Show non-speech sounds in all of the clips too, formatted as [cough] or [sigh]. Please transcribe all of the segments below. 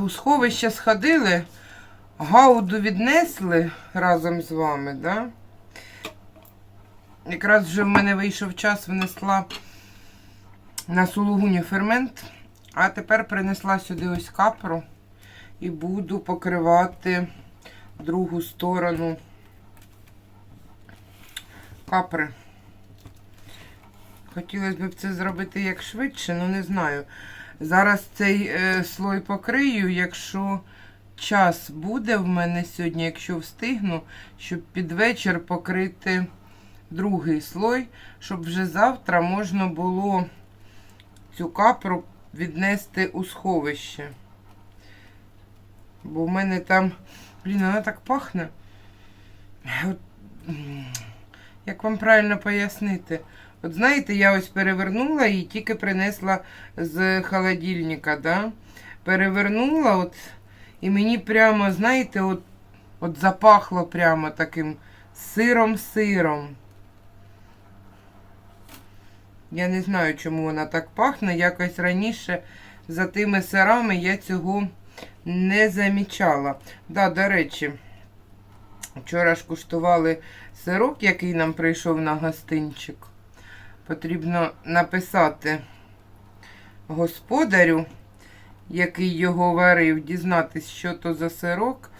У сховище сходили, гауду віднесли разом з вами, да? Якраз вже в мене вийшов час, внесла на сулугуні фермент, а тепер принесла сюди ось капру і буду покривати другу сторону капри. Хотілося б це зробити як швидше, але не знаю. Зараз цей е, слой покрию, якщо час буде в мене сьогодні, якщо встигну, щоб під вечір покрити другий слой, щоб вже завтра можна було цю капру віднести у сховище. Бо в мене там, блін, вона так пахне. От, як вам правильно пояснити? От знаєте, я ось перевернула і тільки принесла з холодильника, да? Перевернула, от, і мені прямо, знаєте, от, от запахло прямо таким сиром-сиром. Я не знаю, чому вона так пахне. Якось раніше за тими сирами я цього не замічала. Да, до речі, вчора ж куштували сирок, який нам прийшов на гостинчик. Потрібно написати господарю, який його варив, дізнатись, що то за сирок.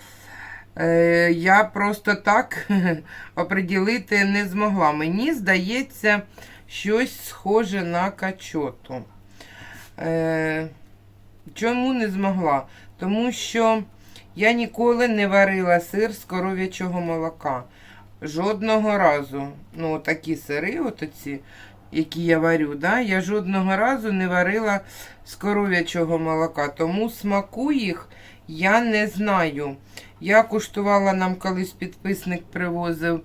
Е, я просто так [laughs] оприділити не змогла. Мені здається, щось схоже на качоту. Е, чому не змогла? Тому що я ніколи не варила сир з коров'ячого молока. Жодного разу. Ну, такі сири, от оці, які я варю, да, я жодного разу не варила з коров'ячого молока. Тому смаку їх я не знаю. Я куштувала нам колись підписник привозив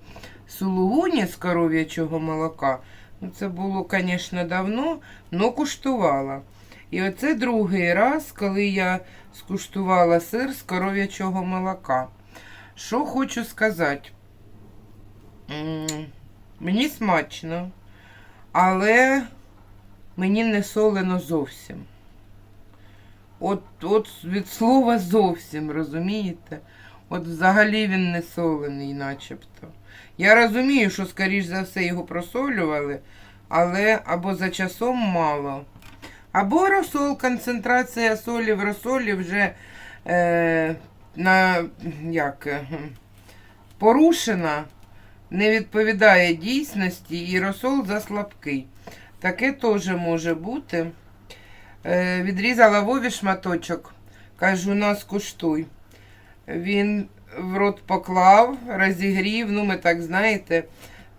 сулугуні з коров'ячого молока. Ну, це було, звісно, давно, але куштувала. І оце другий раз, коли я скуштувала сир з коров'ячого молока. Що хочу сказати? Мені смачно, але мені не солено зовсім. От, от від слова зовсім, розумієте? От взагалі він не солений, начебто. Я розумію, що, скоріш за все, його просолювали, але або за часом мало. Або розсол, концентрація солі в розсолі вже е, на, як, е, порушена, не відповідає дійсності і розсол заслабкий. Таке теж може бути. Е, відрізала Вові шматочок. Кажу, на скуштуй. Він в рот поклав, розігрів. Ну, ми так знаєте,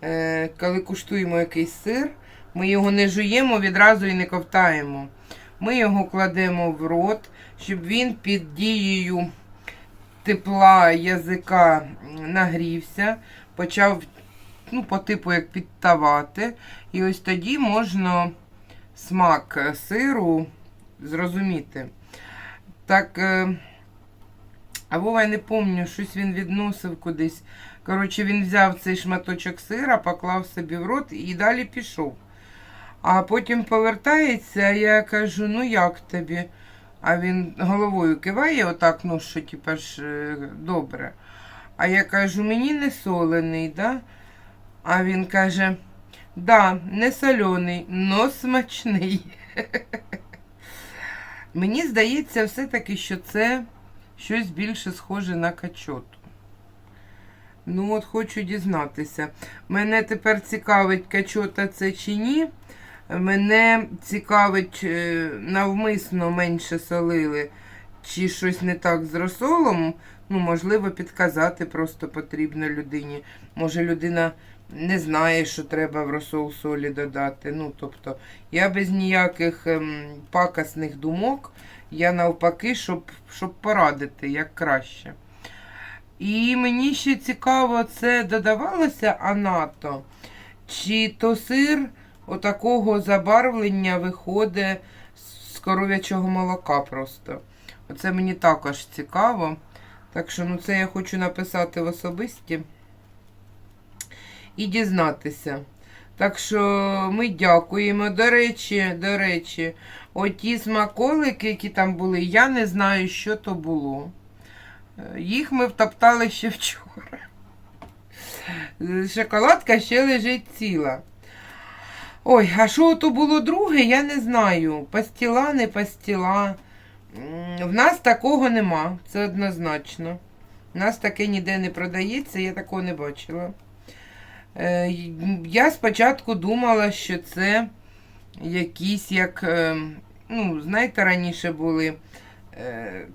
е, коли куштуємо якийсь сир, ми його не жуємо відразу і не ковтаємо. Ми його кладемо в рот, щоб він під дією тепла язика нагрівся, почав ну, по типу як підтавати. І ось тоді можна смак сиру зрозуміти. Так, е, а Вова, я не пам'ятаю, щось він відносив кудись. Коротше, він взяв цей шматочок сира, поклав собі в рот і далі пішов. А потім повертається, я кажу, ну як тобі? А він головою киває, отак, ну що, типа ж добре. А я кажу, мені не солений, да? А він каже, да, не солений, но смачний. [laughs] Мені здається, все-таки, що це щось більше схоже на качоту. Ну, от хочу дізнатися. Мене тепер цікавить, качота це чи ні. Мене цікавить, е, навмисно менше солили, чи щось не так з розсолом. Ну, можливо, підказати просто потрібно людині. Може, людина не знає, що треба в розсол солі додати. Ну, тобто, я без ніяких ем, пакасних думок, я навпаки, щоб, щоб порадити, як краще. І мені ще цікаво, це додавалося анато, чи то сир отакого забарвлення виходить з коров'ячого молока просто. Оце мені також цікаво. Так що, ну, це я хочу написати в особисті і дізнатися. Так що ми дякуємо. До речі, до речі, оті смаколики, які там були, я не знаю, що то було. Е, Їх ми втоптали ще вчора. Е, Шоколадка ще лежить ціла. Ой, а що то було друге, я не знаю. Пастіла, не пастіла. В нас такого нема, це однозначно. У нас таке ніде не продається, я такого не бачила. Е, Я спочатку думала, що це якісь як, е, ну, знаєте, раніше були е,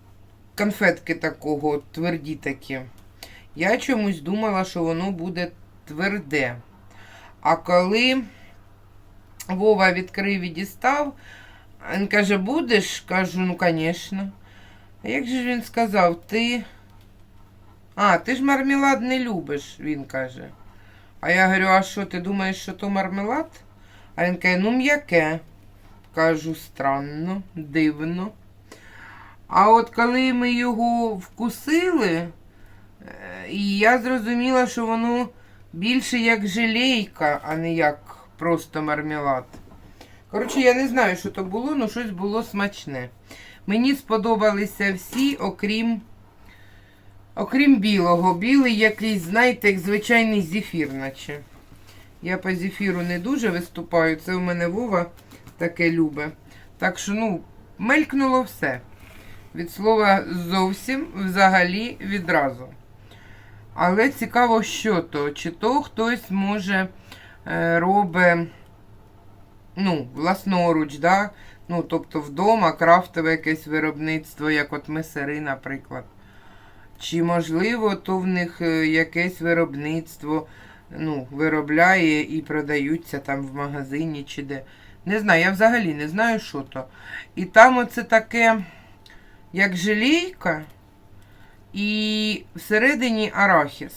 конфетки такого, тверді такі. Я чомусь думала, що воно буде тверде. А коли Вова відкрив і дістав, він каже, будеш? Кажу, ну, звісно. А як же він сказав, ти. А, ти ж мармелад не любиш, він каже. А я говорю, а що, ти думаєш, що то мармелад? А він каже, ну м'яке. Кажу, странно, дивно. А от коли ми його вкусили, е, і я зрозуміла, що воно більше як желейка, а не як просто мармелад. Коротше, я не знаю, що то було, але щось було смачне. Мені сподобалися всі, окрім, окрім білого. Білий якийсь, знаєте, як звичайний зефір, наче. Я по зефіру не дуже виступаю, це у мене Вова таке любе. Так що, ну, мелькнуло все. Від слова зовсім взагалі відразу. Але цікаво, що то. Чи то хтось може робить ну, власноруч, да? ну, тобто вдома крафтове якесь виробництво, як от месери, наприклад. Чи можливо, то в них е, якесь виробництво ну, виробляє і продаються там в магазині чи де. Не знаю, я взагалі не знаю, що то. І там оце таке, як желейка, і всередині арахіс.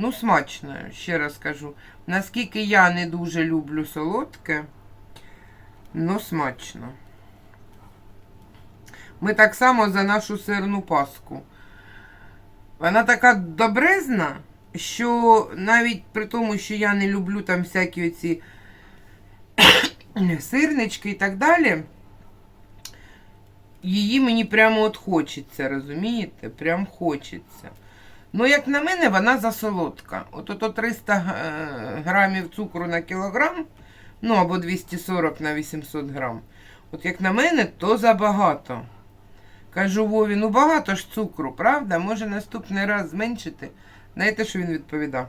Ну, смачно, ще раз кажу. Наскільки я не дуже люблю солодке, ну смачно. Ми так само за нашу сирну паску. Вона така добрезна, що навіть при тому, що я не люблю там всякі оці [coughs] сирнички і так далі, її мені прямо от хочеться, розумієте? Прям хочеться. Ну, як на мене, вона засолодка. От ото 300 е, грамів цукру на кілограм, ну або 240 на 800 грам. От як на мене, то забагато. Кажу Вові, ну багато ж цукру, правда? Може наступний раз зменшити. Знаєте, що він відповідав?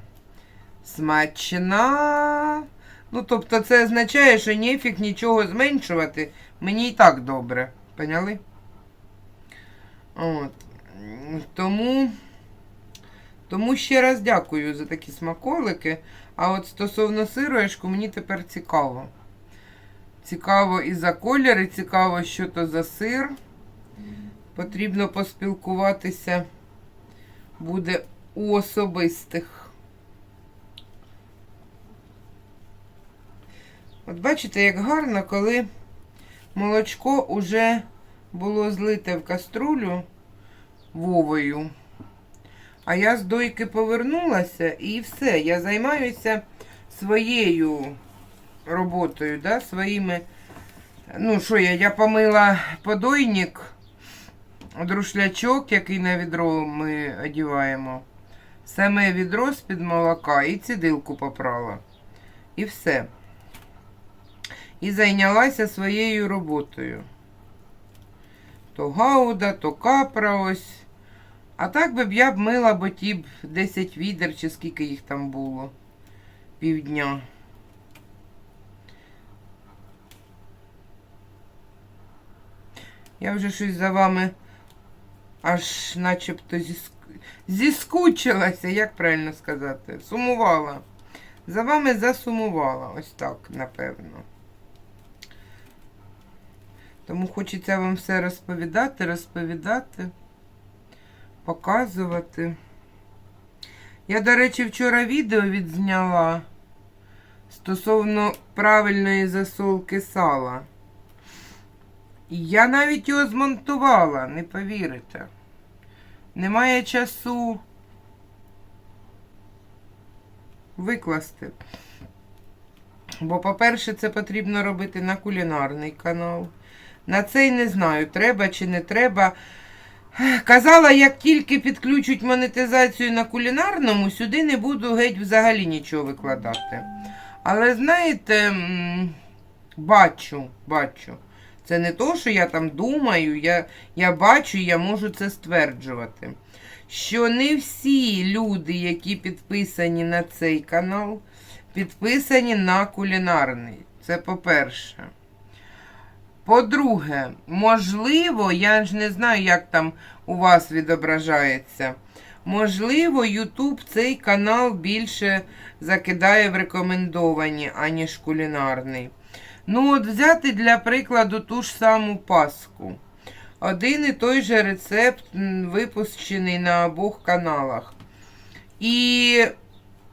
Смачна. Ну, тобто, це означає, що нефік нічого зменшувати. Мені і так добре. Поняли? От. Тому. Тому ще раз дякую за такі смаколики. А от стосовно сироєшку, мені тепер цікаво. Цікаво і за колір, і цікаво, що то за сир. Потрібно поспілкуватися буде у особистих. От бачите, як гарно, коли молочко уже було злите в каструлю вовою. А я з дойки повернулася і все. Я займаюся своєю роботою, да, своїми. Ну, що я? Я помила подойник, друшлячок, який на відро ми одіваємо. Саме відро з-під молока і цідилку попрала. І все. І зайнялася своєю роботою. То гауда, то капра ось. А так би б я б мила, бо ті б 10 відер, чи скільки їх там було. Півдня. Я вже щось за вами аж начебто зіск... зіскучилася, як правильно сказати. Сумувала. За вами засумувала. Ось так, напевно. Тому хочеться вам все розповідати, розповідати показувати. Я, до речі, вчора відео відзняла стосовно правильної засолки сала. Я навіть його змонтувала, не повірите. Немає часу викласти. Бо, по-перше, це потрібно робити на кулінарний канал. На цей не знаю, треба чи не треба. Казала, як тільки підключать монетизацію на кулінарному, сюди не буду геть взагалі нічого викладати. Але знаєте, бачу, бачу. Це не то, що я там думаю, я, я бачу, я можу це стверджувати. Що не всі люди, які підписані на цей канал, підписані на кулінарний. Це по-перше. По-друге, можливо, я ж не знаю, як там у вас відображається. Можливо, YouTube цей канал більше закидає в рекомендовані, аніж кулінарний. Ну, от взяти для прикладу ту ж саму паску. Один і той же рецепт випущений на обох каналах. І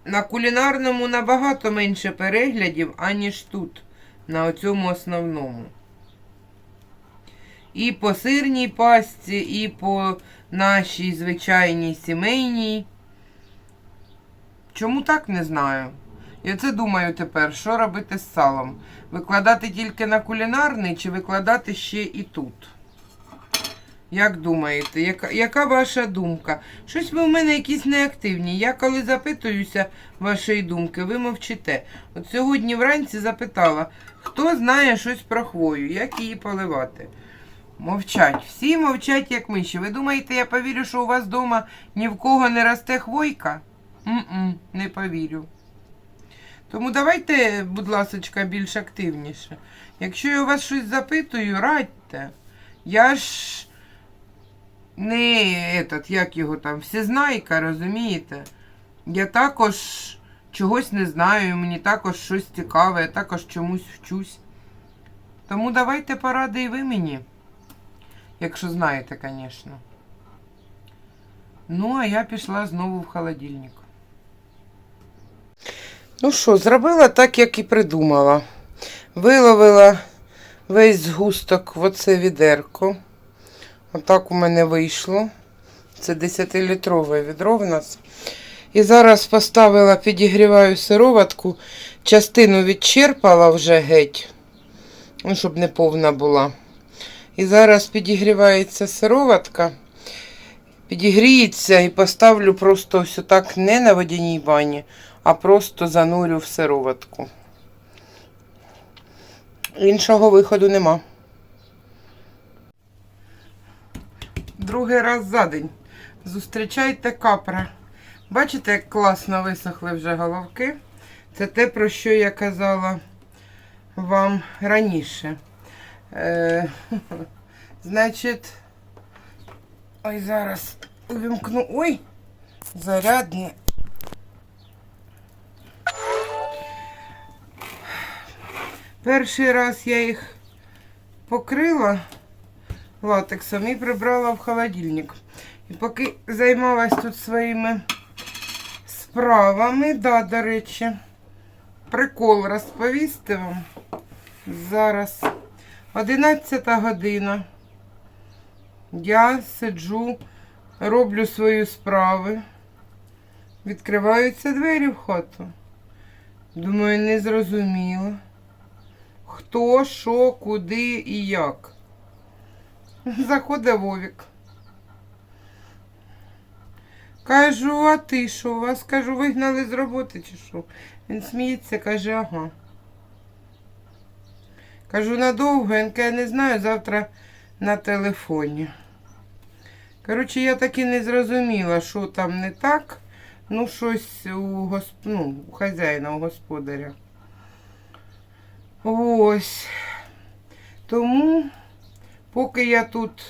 на кулінарному набагато менше переглядів, аніж тут, на цьому основному. І по сирній пастці, і по нашій звичайній сімейній. Чому так, не знаю. Я це думаю тепер, що робити з салом. Викладати тільки на кулінарний чи викладати ще і тут? Як думаєте, яка, яка ваша думка? Щось ви в мене якісь неактивні. Я коли запитуюся вашої думки, ви мовчите. От сьогодні вранці запитала, хто знає щось про хвою, як її поливати. Мовчать. Всі мовчать, як миші. Ви думаєте, я повірю, що у вас вдома ні в кого не росте хвойка? М-м, не повірю. Тому давайте, будь ласка, більш активніше. Якщо я у вас щось запитую, радьте. Я ж не этот, як його там, всезнайка, розумієте? Я також чогось не знаю, мені також щось цікаве, я також чомусь вчусь. Тому давайте поради і ви мені. Якщо знаєте, звісно. Ну, а я пішла знову в холодильник. Ну що, зробила так, як і придумала. Виловила весь згусток в оце відерко. Отак у мене вийшло. Це 10-літрове відро в нас. І зараз поставила, підігріваю сироватку. Частину відчерпала вже геть, ну, щоб не повна була. І зараз підігрівається сироватка. Підігріється і поставлю просто ось так не на водяній бані, а просто занурю в сироватку. Іншого виходу нема. Другий раз за день. Зустрічайте капра. Бачите, як класно висохли вже головки. Це те, про що я казала вам раніше. Е, [laughs] значить, ой, зараз увімкну. Ой, зарядне. Перший раз я їх покрила латексом і прибрала в холодильник. І поки займалась тут своїми справами, да, до речі, прикол розповісти вам. Зараз 11 година. Я сиджу, роблю свої справи. Відкриваються двері в хату. Думаю, не зрозуміло. Хто, що, куди і як. Заходить Вовік. Кажу, а ти що? Вас кажу, вигнали з роботи чи що? Він сміється, каже, ага. Кажу, надовго, він каже, не знаю, завтра на телефоні. Коротше, я таки не зрозуміла, що там не так. Ну, щось у, госп... ну, у хазяїна, у господаря. Ось. Тому, поки я тут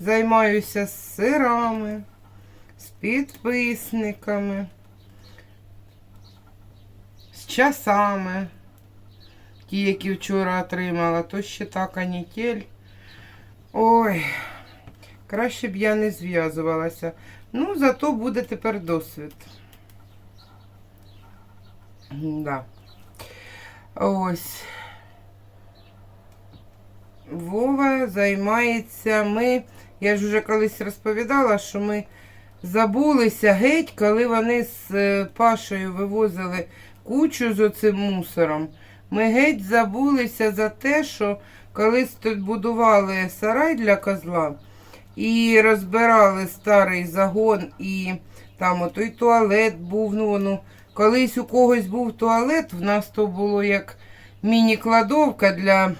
займаюся з сирами, з підписниками, з часами, ті, які вчора отримала, то ще та канітель. Ой, краще б я не зв'язувалася. Ну, зато буде тепер досвід. Да. Ось. Вова займається. Ми, я ж вже колись розповідала, що ми забулися геть, коли вони з е, Пашею вивозили кучу з оцим мусором. Ми геть забулися за те, що колись тут будували сарай для козла і розбирали старий загон, і там отой туалет був. Ну, ну, колись у когось був туалет, в нас то було як міні-кладовка для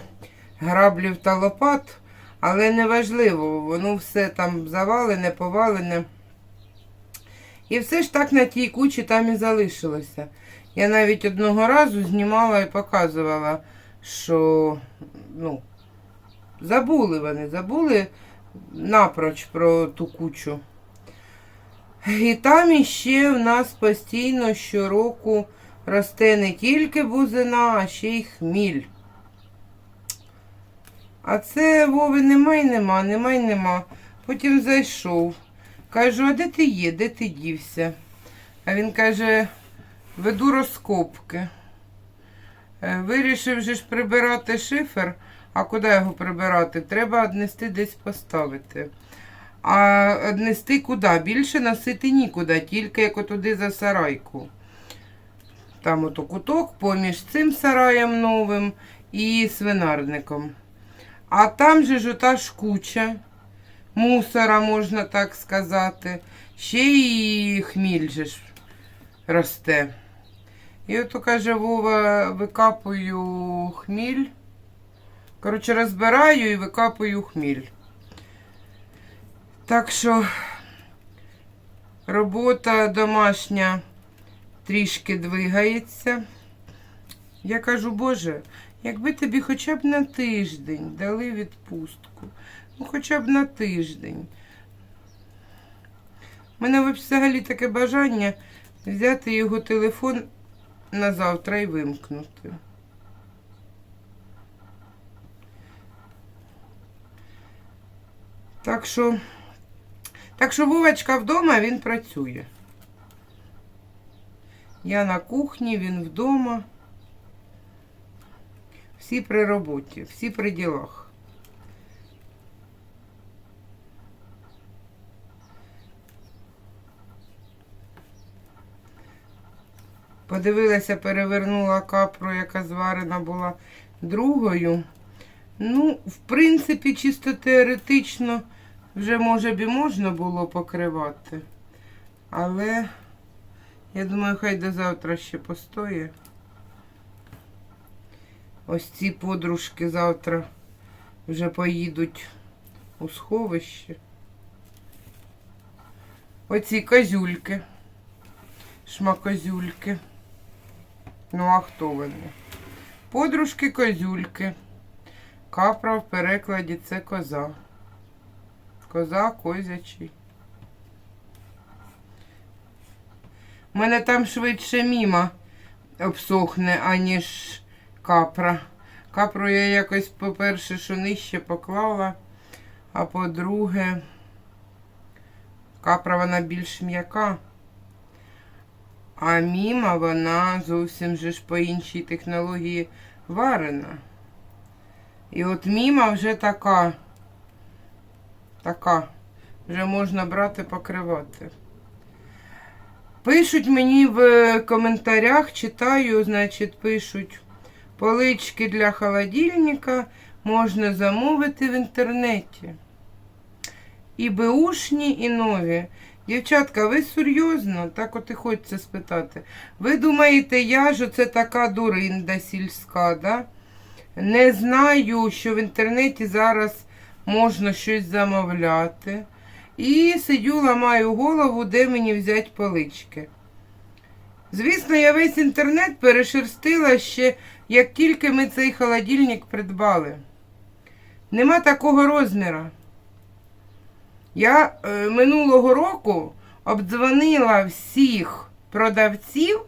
граблів та лопат, але неважливо, воно все там завалене, повалене. І все ж так на тій кучі там і залишилося. Я навіть одного разу знімала і показувала, що ну, забули вони, забули напроч про ту кучу. І там іще в нас постійно щороку росте не тільки бузина, а ще й хміль. А це Вови нема й нема, нема й нема. Потім зайшов. Кажу, а де ти є, де ти дівся? А він каже, веду розкопки. Е, Вирішив же ж прибирати шифер, а куди його прибирати? Треба однести десь поставити. А однести куди? Більше носити нікуди, тільки як отуди за сарайку. Там ото куток поміж цим сараєм новим і свинарником. А там же ж ота ж куча мусора, можна так сказати. Ще і хміль же ж росте. І ото каже Вова, викапую хміль. Коротше, розбираю і викапую хміль. Так що робота домашня трішки двигається. Я кажу, Боже, якби тобі хоча б на тиждень дали відпустку, ну хоча б на тиждень. У мене взагалі таке бажання взяти його телефон на завтра і вимкнути. Так що, так що Вовочка вдома, він працює. Я на кухні, він вдома. Всі при роботі, всі при ділах. Подивилася, перевернула капру, яка зварена була другою. Ну, в принципі, чисто теоретично вже, може б і можна було покривати. Але я думаю, хай до завтра ще постоє. Ось ці подружки завтра вже поїдуть у сховище. Оці козюльки, шмакозюльки. Ну, а хто вони? Подружки козюльки. Капра в перекладі це коза. Коза козячий. У мене там швидше міма обсохне, аніж капра. Капру я якось, по-перше, що нижче поклала, а по-друге, капра вона більш м'яка. А міма вона зовсім же ж по іншій технології варена. І от міма вже така, така, вже можна брати, покривати. Пишуть мені в коментарях, читаю, значить, пишуть, полички для холодильника можна замовити в інтернеті. І беушні, і нові. Дівчатка, ви серйозно? Так от і хочеться спитати. Ви думаєте, я ж оце така дуринда сільська, да? Не знаю, що в інтернеті зараз можна щось замовляти. І сидю, ламаю голову, де мені взяти полички. Звісно, я весь інтернет перешерстила ще, як тільки ми цей холодильник придбали. Нема такого розміра. Я е, минулого року обдзвонила всіх продавців,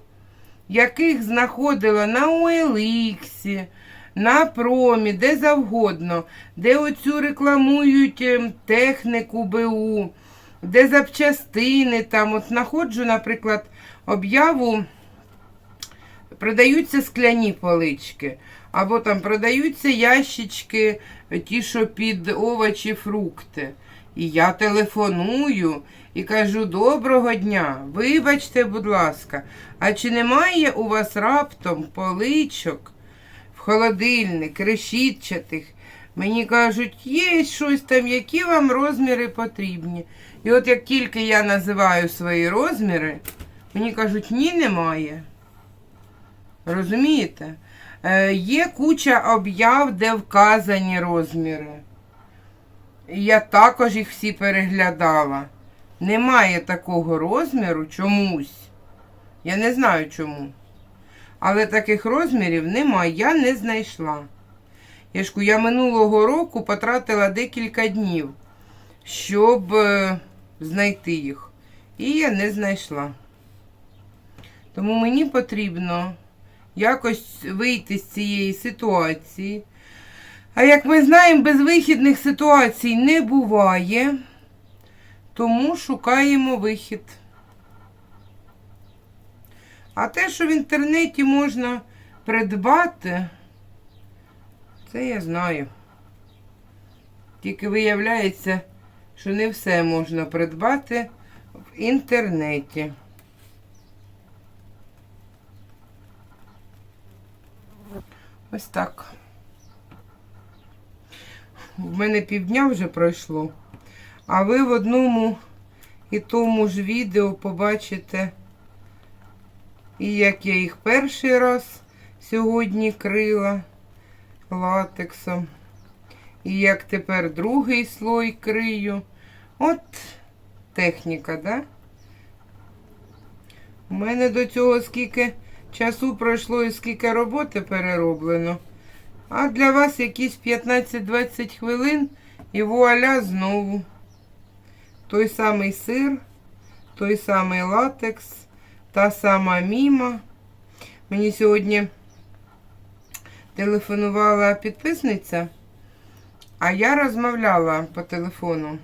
яких знаходила на OLX, на промі, де завгодно, де оцю рекламують ем, техніку БУ, де запчастини там. От знаходжу, наприклад, об'яву, продаються скляні полички. Або там продаються ящички, е, ті, що під овочі, фрукти. І я телефоную і кажу: доброго дня, вибачте, будь ласка, а чи немає у вас раптом поличок в холодильник, решітчатих? Мені кажуть, є щось там, які вам розміри потрібні. І от як тільки я називаю свої розміри, мені кажуть, ні, немає. Розумієте? Е, є куча об'яв, де вказані розміри. Я також їх всі переглядала. Немає такого розміру чомусь. Я не знаю чому. Але таких розмірів немає, я не знайшла. Я ж я минулого року потратила декілька днів, щоб е, знайти їх. І я не знайшла. Тому мені потрібно якось вийти з цієї ситуації. А як ми знаємо, безвихідних ситуацій не буває, тому шукаємо вихід. А те, що в інтернеті можна придбати, це я знаю. Тільки виявляється, що не все можна придбати в інтернеті. Ось так. В мене півдня вже пройшло. А ви в одному і тому ж відео побачите, і як я їх перший раз сьогодні крила латексом. І як тепер другий слой крию. От техніка, да? У мене до цього скільки часу пройшло і скільки роботи перероблено. А для вас якісь 15-20 хвилин і вуаля знову. Той самий сир, той самий латекс, та сама міма. Мені сьогодні телефонувала підписниця, а я розмовляла по телефону.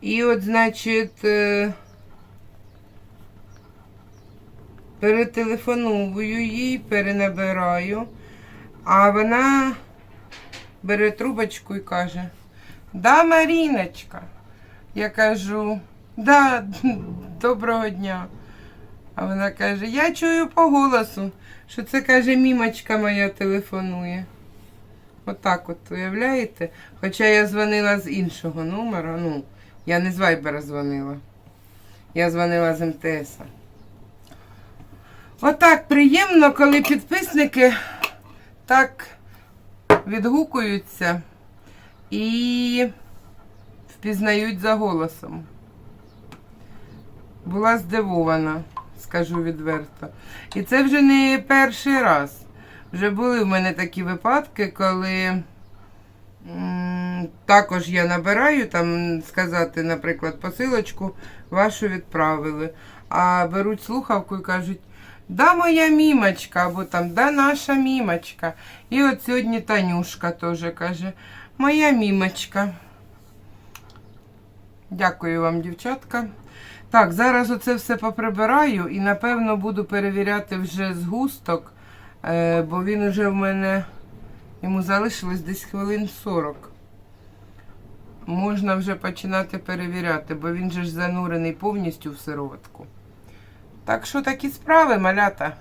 І от, значить, е, перетелефоную їй, перенабираю. А вона бере трубочку і каже: Да, Маріночка. Я кажу, да, доброго дня. А вона каже, я чую по голосу, що це каже, мімочка моя телефонує. Отак от, уявляєте? Хоча я дзвонила з іншого номера, ну, я не з Вайбера дзвонила. Я дзвонила з МТС. Отак приємно, коли підписники так відгукуються і впізнають за голосом. Була здивована, скажу відверто. І це вже не перший раз. Вже були в мене такі випадки, коли також я набираю, там сказати, наприклад, посилочку вашу відправили. А беруть слухавку і кажуть, да моя мімочка, або там да наша мімочка. І от сьогодні Танюшка теж каже, моя мімочка. Дякую вам, дівчатка. Так, зараз оце все поприбираю і напевно буду перевіряти вже згусток, е, бо він уже в мене йому залишилось десь хвилин 40. Можна вже починати перевіряти, бо він же ж занурений повністю в сироватку. Так що такі справи, малята.